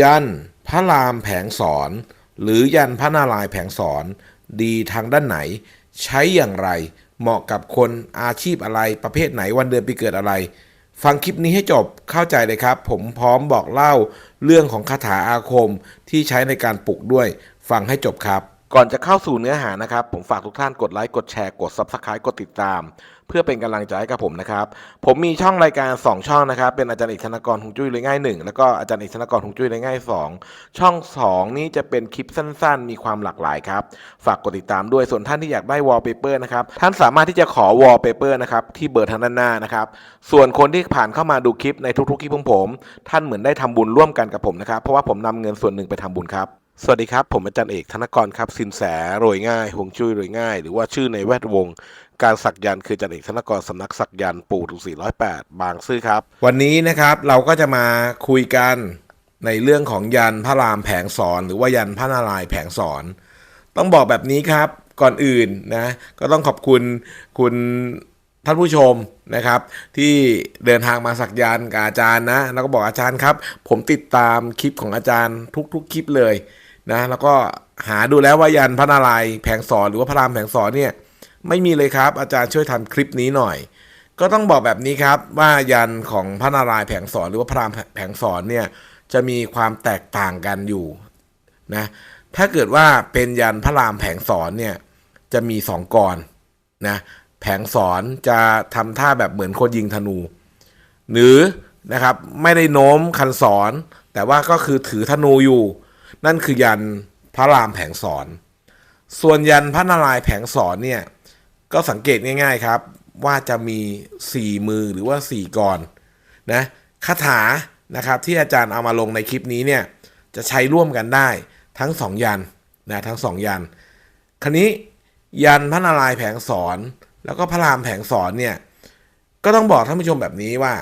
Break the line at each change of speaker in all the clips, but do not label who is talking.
ยันพระรามแผงสอน หรือยันพระนารายแผงสอน ดีทางด้านไหน ใช้อย่างไร เหมาะกับคนอาชีพอะไรประเภทไหนวันเดือนปีเกิดอะไร ฟังคลิปนี้ให้จบเข้าใจเลยครับ ผมพร้อมบอกเล่าเรื่องของคาถาอาคมที่ใช้ในการปลุกด้วย ฟังให้จบครับ ก่อนจะเข้าสู่เนื้อหานะครับ ผมฝากทุกท่านกดไลค์กดแชร์กด Subscribe กดติดตาม เพื่อเป็นกำลังใจให้กับผมนะครับ ผมมีช่องรายการ 2 ช่องนะครับ เป็นอาจารย์เอกธนกรหงจุ้ยเลยง่ายหนึ่งแล้วก็อาจารย์เอกธนกรหงจุ้ยเลยง่ายสองช่อง 2 นี้จะเป็นคลิปสั้นๆ มีความหลากหลายครับ ฝากกดติดตามด้วยส่วนท่านที่อยากได้วอลเปเปอร์นะครับท่านสามารถที่จะขอวอลเปเปอร์นะครับที่เบอร์ทางด้านหน้านะครับส่วนคนที่ผ่านเข้ามาดูคลิปในทุกๆคลิปของผม ท่านเหมือนได้ทำบุญร่วมกันกับผมนะครับเพราะว่าผมนำเงินส่วนหนึ่งไปทำบุญครับ สวัสดีครับ ผมอาจารย์เอกธนกรครับสินแสโรยง่ายห่วงจุ้ยโรยง่าย หรือว่าชื่อในแวดวง การสักยันต์คืออาจารย์เอกธนกรสำนักสักยันต์ปู่ถูก408 บางซื่อครับ วันนี้นะครับเราก็จะมาคุยกันในเรื่องของยันพระรามแผงสอน หรือว่ายันพระนารายณ์แผงสอน ต้องบอกแบบนี้ครับก่อนอื่นนะก็ต้องขอบคุณคุณท่านผู้ชมนะครับ ที่เดินทางมาสักยันต์กับอาจารย์นะ แล้วก็บอกอาจารย์ครับ ผมติดตามคลิปของอาจารย์ทุกๆคลิปเลย นะแล้วก็หาดูแล้วว่ายันพระนารายณ์แผงสอนหรือว่าพระรามแผงสอนเนี่ยไม่มีเลยครับ อาจารย์ช่วยทำคลิปนี้หน่อย ก็ต้องบอกแบบนี้ครับ ว่ายันของพระนารายณ์แผงสอนหรือว่าพระรามแผงสอนเนี่ยจะมีความแตกต่างกันอยู่นะถ้าเกิดว่าเป็นยันพระรามแผงสอนเนี่ยจะมีสองกรนะแผงสอนจะทำท่าแบบเหมือนคนยิงธนู หรือนะครับไม่ได้โน้มคันสอน แต่ว่าก็คือถือธนูอยู่ นั่นคือยันพระรามแผงสอนส่วนยันพระนารายณ์แผงสอนเนี่ยก็สังเกตง่าย ๆครับ ว่าจะมี 4 มือหรือว่า 4กรนะคาถานะครับที่อาจารย์เอามาลงในคลิปนี้เนี่ยจะใช้ร่วมกันได้ทั้ง 2 ยันนะทั้ง 2 ยัน ครนี้ยันพระนารายณ์แผงสอนแล้วก็พระรามแผงสอนเนี่ยก็ต้องบอกท่านผู้ชมแบบนี้ว่า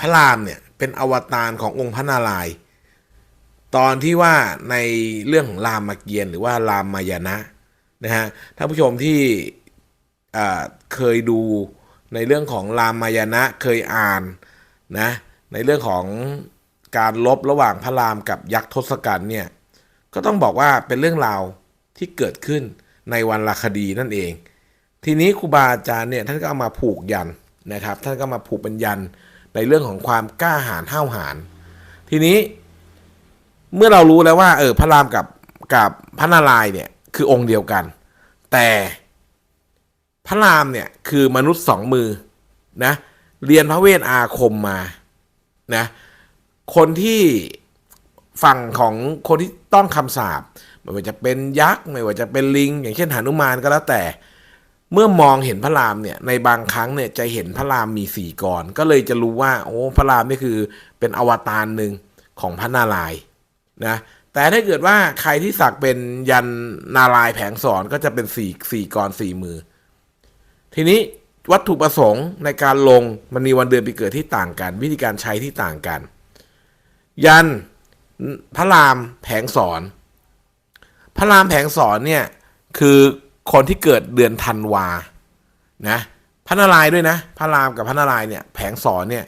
พระรามเนี่ยเป็นอวตารขององค์พระนารายณ์ ตอนที่ว่าในเรื่องของรามเกียรติ์หรือว่ารามมายณะนะฮะท่านผู้ชมที่เคยดูในเรื่องของรามมายณะเคยอ่านนะในเรื่องของการลบระหว่างพระรามกับยักษ์ทศกัณฐ์เนี่ยก็ต้องบอกว่าเป็นเรื่องราวที่เกิดขึ้นในวันลคดีนั่นเอง ทีนี้ครูบาอาจารย์เนี่ยท่านก็เอามาผูกยันนะครับ ท่านก็มาผูกเป็นยันในเรื่องของความกล้าหาญห้าวหาญทีนี้ เมื่อเรารู้แล้วว่า เออ พระรามกับกับพระนารายณ์เนี่ย คือองค์เดียวกัน แต่พระรามเนี่ย คือมนุษย์สองมือนะเรียนพระเวทอาคมมานะคนที่ฝั่งของคนที่ต้องคำสาปไม่ว่าจะเป็นยักษ์ไม่ว่าจะเป็นลิง อย่างเช่นหนุมานก็แล้วแต่ เมื่อมองเห็นพระรามเนี่ยในบางครั้งเนี่ยจะเห็นพระรามมีสี่กรก็เลยจะรู้ว่า โอ้พระรามนี่คือเป็นอวตารหนึ่งของพระนารายณ์ นะแต่ถ้าเกิดว่าใครที่สักเป็นยันนารายแผงสอนก็จะเป็นสี่สี่กรสี่มือ ทีนี้วัตถุประสงค์ในการลงมันมีวันเดือนปีเกิดที่ต่างกัน วิธีการใช้ที่ต่างกัน ยันพระรามแผงสอน พระรามแผงสอนเนี่ยคือคนที่เกิดเดือนธันวานะพระนารายด้วยนะ พระรามกับพระนารายเนี่ยแผงสอนเนี่ย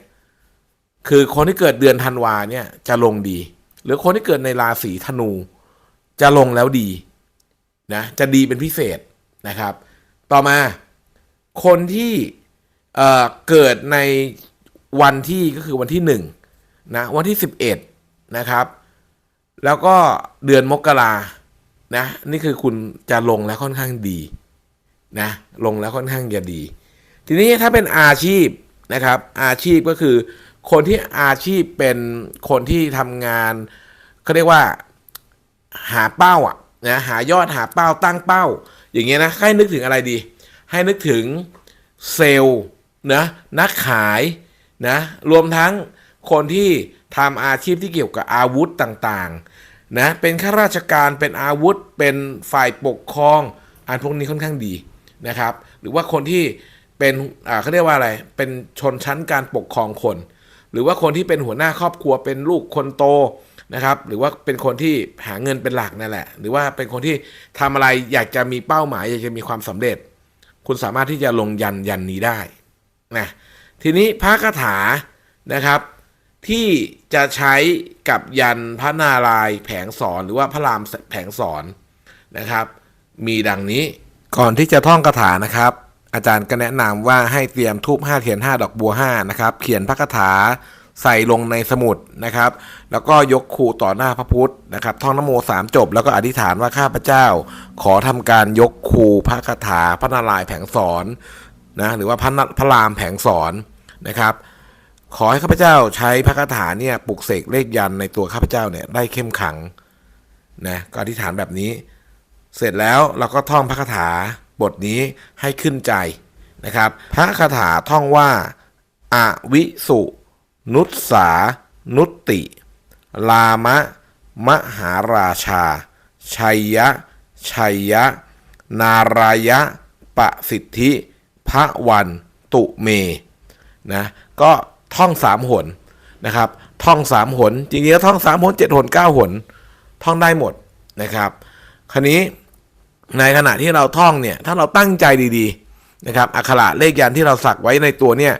คือคนที่เกิดเดือนธันวาเนี่ยจะลงดี หรือคนที่เกิดในราศีธนู จะลงแล้วดีนะจะดีเป็นพิเศษนะครับ ต่อมาคนที่เเกิดในวันที่ก็คือวันที่หนึ่งนะวันที่สิบเอ็ดนะครับ แล้วก็เดือนมกรานะนี่คือคุณจะลงแล้วค่อนข้างดีนะลงแล้วค่อนข้างจะดี ทีนี้ถ้าเป็นอาชีพนะครับ อาชีพก็คือ คนที่อาชีพเป็นคนที่ทำงานเขาเรียกว่าหาเป้าอะนะหายอดหาเป้าตั้งเป้า อย่างเงี้ยนะให้นึกถึงอะไรดี ให้นึกถึงเซลล์นะนักขายนะรวมทั้งคนที่ทำอาชีพที่เกี่ยวกับอาวุธต่างๆนะเป็นข้าราชการเป็นอาวุธเป็นฝ่ายปกครองอันพวกนี้ค่อนข้างดีนะครับ หรือว่าคนที่เป็นอ่าเขาเรียกว่าอะไรเป็นชนชั้นการปกครองคน หรือว่าคนที่เป็นหัวหน้าครอบครัวเป็นลูกคนโตนะครับ หรือว่าเป็นคนที่หาเงินเป็นหลักนั่นแหละ หรือว่าเป็นคนที่ทำอะไรอยากจะมีเป้าหมาย อยากจะมีความสำเร็จ คุณสามารถที่จะลงยันยันนี้ได้นะทีนี้พระคาถานะครับ ที่จะใช้กับยันพระนารายแผงสอนหรือว่าพระรามแผงสอนนะครับ มีดังนี้ก่อนที่จะท่องคาถานะครับ อาจารย์ก็แนะนำว่าให้เตรียมทูบ5เทียน 5 ดอกบัว5นะครับเขียนพระคาถาใส่ลงในสมุดนะครับ แล้วก็ยกคูต่อหน้าพระพุทธนะครับ ท่องนโมสามจบ แล้วก็อธิษฐานว่าข้าพเจ้า ขอทำการยกคูพระคาถาพระนารายแผงสอนนะหรือว่าพระนพระรามแผงสอนนะครับ ขอให้ข้าพเจ้าใช้พระคาถาเนี่ยปลุกเสกเลขยันในตัวข้าพเจ้าเนี่ยได้เข้มขังนะก็อธิษฐานแบบนี้ เสร็จแล้วเราก็ท่องพระคาถา บทนี้ให้ขึ้นใจนะครับ พระคาถาท่องว่าอวิสุ นุสา นุตติ ลามะ มหาราชา ชัยยะ ชัยยะ นารายะ ปะสิทธิ พระวัน ตุเม นะ ก็ท่องสามหนนะครับ ท่องสามหน จริงๆแล้วท่องสามหนเจ็ดหนเก้าหน ท่องได้หมดนะครับ คราวนี้ ในขณะที่เราท่องเนี่ย ถ้าเราตั้งใจดีๆนะครับอักขระเลขยันที่เราสักไว้ในตัวเนี่ย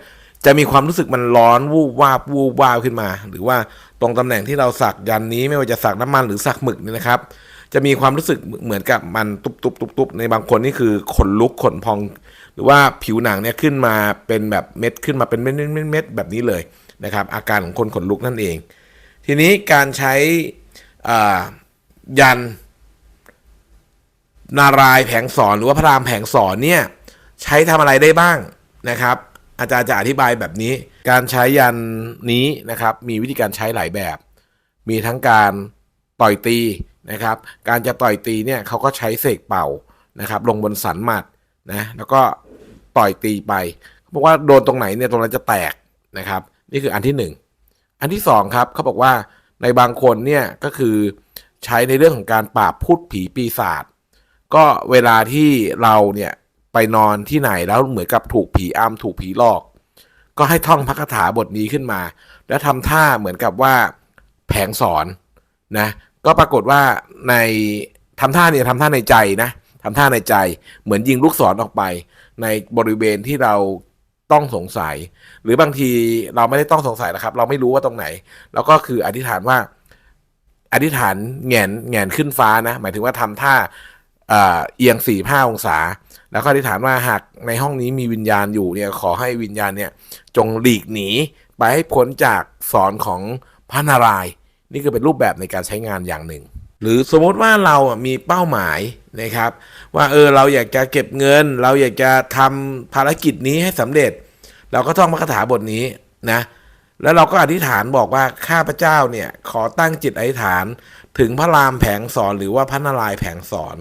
จะมีความรู้สึกมันร้อนวูบวาบวูบวาบขึ้นมา หรือว่าตรงตำแหน่งที่เราสักยันนี้ไม่ว่าจะสักน้ำมันหรือสักหมึกเนี่ยนะครับ จะมีความรู้สึกเหมือนกับมันตุบตุบตุบตุบในบางคนนี่คือขนลุกขนพอง หรือว่าผิวหนังเนี่ยขึ้นมาเป็นแบบเม็ดขึ้นมาเป็นเม็ดเม็ดเม็ดแบบนี้เลยนะครับ อาการของคนขนลุกนั่นเอง ทีนี้การใช้ยัน นารายแผงสอนหรือว่าพระรามแผงสอนเนี่ยใช้ทำอะไรได้บ้างนะครับ อาจารย์จะอธิบายแบบนี้ การใช้ยันนี้นะครับ มีวิธีการใช้หลายแบบ มีทั้งการต่อยตีนะครับ การจะต่อยตีเนี่ยเขาก็ใช้เสกเป่านะครับ ลงบนสันหมัดนะแล้วก็ต่อยตีไปเขาบอกว่าโดนตรงไหนเนี่ยตรงนั้นจะแตกนะครับ นี่คืออันที่หนึ่งอันที่สองครับเขาบอกว่าในบางคนเนี่ยก็คือใช้ในเรื่องของการปราบพูดผีปีศาจ ก็เวลาที่เราเนี่ยไปนอนที่ไหนแล้วเหมือนกับถูกผีอำถูกผีหลอก ก็ให้ท่องพระคาถาบทนี้ขึ้นมา แล้วทำท่าเหมือนกับว่าแผงสอนนะก็ปรากฏว่าในทำท่าเนี่ยทำท่าในใจนะทำท่าในใจ เหมือนยิงลูกศรออกไป ในบริเวณที่เราต้องสงสัย หรือบางทีเราไม่ได้ต้องสงสัยนะครับ เราไม่รู้ว่าตรงไหน แล้วก็คืออธิษฐานว่าอธิษฐานแหงนแหงนขึ้นฟ้านะ หมายถึงว่าทำท่า เอียงสี่ห้าองศา แล้วก็อธิษฐานว่าหากในห้องนี้มีวิญญาณอยู่เนี่ยขอให้วิญญาณเนี่ยจงหลีกหนีไปให้พ้นจากสอนของพระนารายณ์นี่คือเป็นรูปแบบในการใช้งานอย่างหนึ่ง หรือสมมติว่าเราอะมีเป้าหมายนะครับ ว่าเออเราอยากจะเก็บเงิน เราอยากจะทำภารกิจนี้ให้สำเร็จ เราก็ท่องพระคาถาบทนี้นะแล้วเราก็อธิษฐานบอกว่าข้าพเจ้าเนี่ยขอตั้งจิตอธิษฐานถึงพระรามแผงสอนหรือว่าพระนารายณ์แผงสอน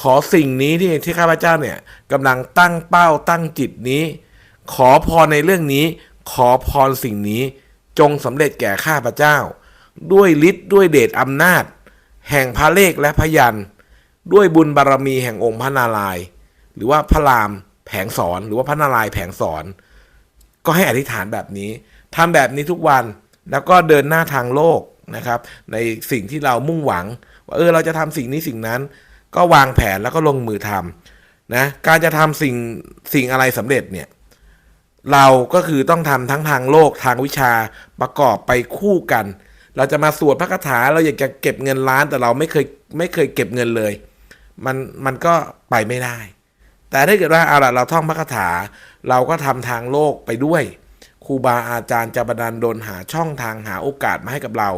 ขอสิ่งนี้ที่ที่ข้าพเจ้าเนี่ยกำลังตั้งเป้าตั้งจิตนี้ ขอพรในเรื่องนี้ ขอพรสิ่งนี้ จงสำเร็จแก่ข้าพเจ้า ด้วยฤทธิ์ด้วยเดชอำนาจ แห่งพระเลขและพยัน ด้วยบุญบารมีแห่งองค์พระนารายณ์หรือว่าพระรามแผงสอนหรือว่าพระนารายณ์แผงสอน ก็ให้อธิษฐานแบบนี้ทำแบบนี้ทุกวันแล้วก็เดินหน้าทางโลกนะครับ ในสิ่งที่เรามุ่งหวัง ว่าเออเราจะทำสิ่งนี้สิ่งนั้น ก็วางแผนแล้วก็ลงมือทำนะการจะทำสิ่งสิ่งอะไรสำเร็จเนี่ยเราก็คือต้องทำทั้งทางโลกทางวิชาประกอบไปคู่กัน เราจะมาสวดพระคาถาเราอยากจะเก็บเงินล้านแต่เราไม่เคยไม่เคยเก็บเงินเลย มันมันก็ไปไม่ได้ แต่ถ้าเกิดว่าเอาละเราท่องพระคาถา เราก็ทำทางโลกไปด้วยครูบาอาจารย์จะบันดาลดลหาช่องทางหาโอกาสมาให้กับเรา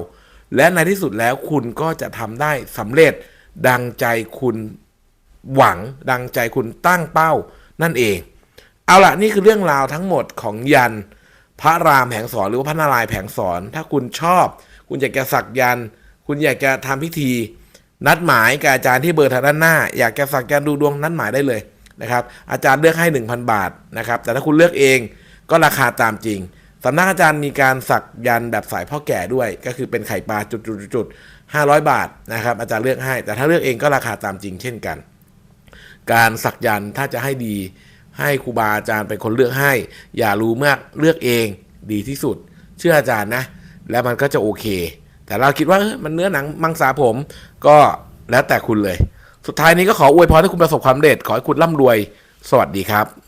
และในที่สุดแล้วคุณก็จะทำได้สำเร็จ ดังใจคุณหวังดังใจคุณตั้งเป้านั่นเอง เอาละนี่คือเรื่องราวทั้งหมดของยัน พระรามแผงสอนหรือว่าพระนารายณ์แผงสอน ถ้าคุณชอบ คุณอยากจะสักยัน คุณอยากจะทำพิธี นัดหมายกับอาจารย์ที่เบอร์ทางด้านหน้า อยากจะสักยันดูดวงนัดหมายได้เลยนะครับ อาจารย์เลือกให้ 1,000 บาทนะครับ แต่ถ้าคุณเลือกเองก็ราคาตามจริงสำนักอาจารย์มีการสักยันแบบสายพ่อแก่ด้วย ก็คือเป็นไข่ปลาจุดๆๆๆ 500 บาทนะครับอาจารย์เลือกให้ แต่ถ้าเลือกเองก็ราคาตามจริงเช่นกัน การสักยันถ้าจะให้ดี ให้ครูบาอาจารย์เป็นคนเลือกให้ อย่ารู้มากเลือกเองดีที่สุด เชื่ออาจารย์นะ แล้วมันก็จะโอเค แต่เราคิดว่ามันเนื้อหนังมังสาผมก็แล้วแต่คุณเลย สุดท้ายนี้ก็ขออวยพรให้คุณประสบความสำเร็จขอให้คุณร่ำรวย สวัสดีครับ